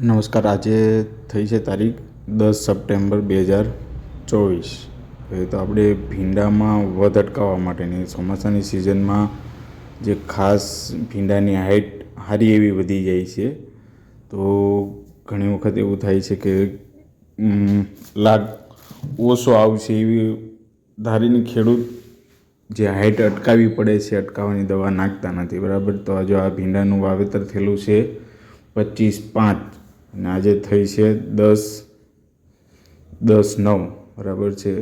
નમસ્કાર, આજે થઈ છે તારીખ દસ સપ્ટેમ્બર બે હજાર ચોવીસ. એ તો આપણે ભીંડામાં વધ અટકાવવા માટેની ચોમાસાની સિઝનમાં જે ખાસ ભીંડાની હાઈટ સારી એવી વધી જાય છે, તો ઘણી વખત એવું થાય છે કે લાગ, ઓછો આવશે એવી ધારીને ખેડૂત જે હાઈટ અટકાવવી પડે છે, અટકાવવાની દવા નાખતા નથી. બરાબર? તો આજે આ ભીંડાનું વાવેતર થયેલું છે પચીસ પાંચ અને આજે થઈ છે દસ દસ નવ, બરાબર છે.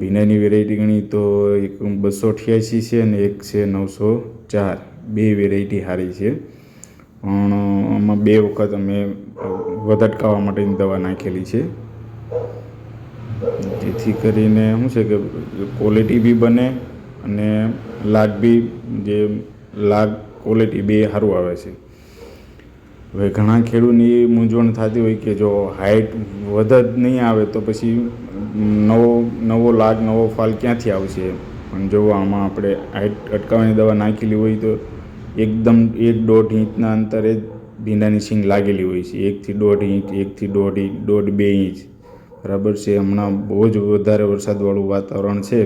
ભીનાની વેરાયટી ગણી તો એક બસો અઠ્યાસી છે અને એક છે નવસો ચાર. બે વેરાયટી સારી છે. પણ આમાં બે વખત અમે વધ અટકાવવા માટેની દવા નાખેલી છે. જેથી કરીને શું છે કે ક્વોલિટી બી બને અને લાગ બી જે લાગ ક્વોલિટી બે સારું આવે છે. હવે ઘણા ખેડૂતની મૂંઝવણ થતી હોય કે જો હાઇટ વધ જ નહીં આવે તો પછી નવો નવો લાગ, નવો ફાલ ક્યાંથી આવશે? પણ જો આમાં આપણે હાઇટ અટકાવવાની દવા નાખેલી હોય તો એકદમ એક દોઢ ઇંચના અંતરે જ ભીંડાની સિંગ લાગેલી હોય છે. એકથી દોઢ ઇંચ, એકથી દોઢ ઇંચ, દોઢ બે ઇંચ. બરાબર છે, હમણાં બહુ જ વધારે વરસાદવાળું વાતાવરણ છે.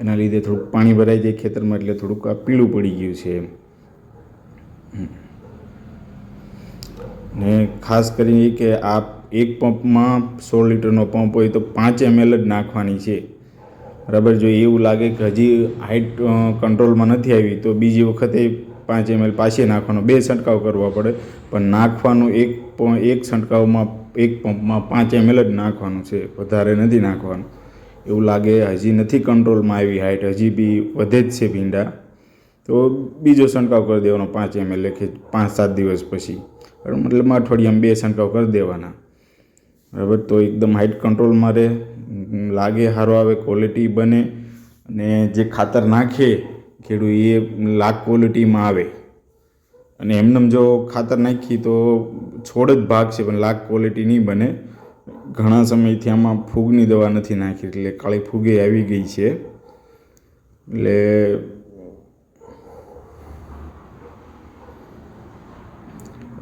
એના લીધે થોડુંક પાણી ભરાઈ જાય ખેતરમાં એટલે થોડુંક આ પીળું પડી ગયું છે. એમ ને ખાસ કરીને કે આ એક પંપમાં સોળ લીટરનો પંપ હોય તો પાંચ એમએલ જ નાખવાની છે. બરાબર, જો એવું લાગે કે હજી હાઈટ કંટ્રોલમાં નથી આવી, તો બીજી વખતે પાંચ એમએલ પાછી નાખવાનો. બે છંટકાવ કરવા પડે, પણ નાખવાનું એક એક છંટકાવમાં, એક પંપમાં પાંચ એમએલ જ નાખવાનું છે. વધારે નથી નાખવાનું. એવું લાગે હજી નથી કંટ્રોલમાં આવી હાઈટ હજી બી વધે જ છે ભીંડા. તો બીજો છંટકાવ કરી દેવાનો પાંચ એમ એમએલ લેખે પાંચ સાત દિવસ પછી. મતલબ અઠવાડિયામાં બે છંટકાવ કરી દેવાના. બરાબર? તો એકદમ હાઇટ કંટ્રોલમાં રહે લાગે, સારો આવે ક્વોલિટી બને અને જે ખાતર નાખે ખેડૂત એ લાગ ક્વોલિટીમાં આવે. અને એમનેમ જો ખાતર નાખી તો છોડ જ ભાગ છે, પણ લાગ ક્વોલિટી નહીં બને. ઘણા સમયથી આમાં ફૂગની દવા નથી નાખી, એટલે કાળી ફૂગે આવી ગઈ છે. એટલે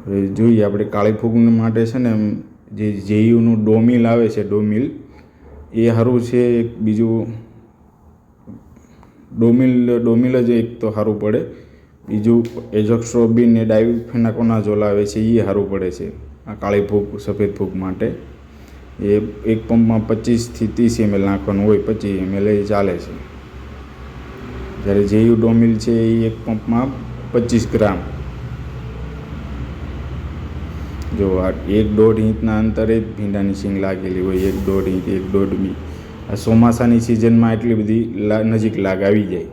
હવે જોઈએ, આપણે કાળી ફૂગ માટે છે ને, એમ, જે જેયુનું ડોમિલ આવે છે, ડોમિલ, એ સારું છે એક બીજું, ડોમિલ ડોમિલ જ એક તો સારું પડે. બીજું એઝોક્સ્ટ્રોબિન ને ડાઈફેનાકોનાઝોલ આવે છે એ સારું પડે છે, આ કાળી ફૂગ સફેદ ફૂગ માટે. એ એક પંપમાં પચીસથી ત્રીસ એમએલ નાખવાનું હોય, પચીસ એમએલ એ ચાલે છે. જ્યારે જેયુ ડોમિલ છે, એ એક પંપમાં પચીસ ગ્રામ. જો આ એક દોઢ ઇંચના અંતરે જ ભીંડાની સિંગ લાગેલી હોય, એક દોઢ ઇંચ, એક દોઢ બી આ ચોમાસાની સિઝનમાં એટલી બધી નજીક લાગ આવી જાય.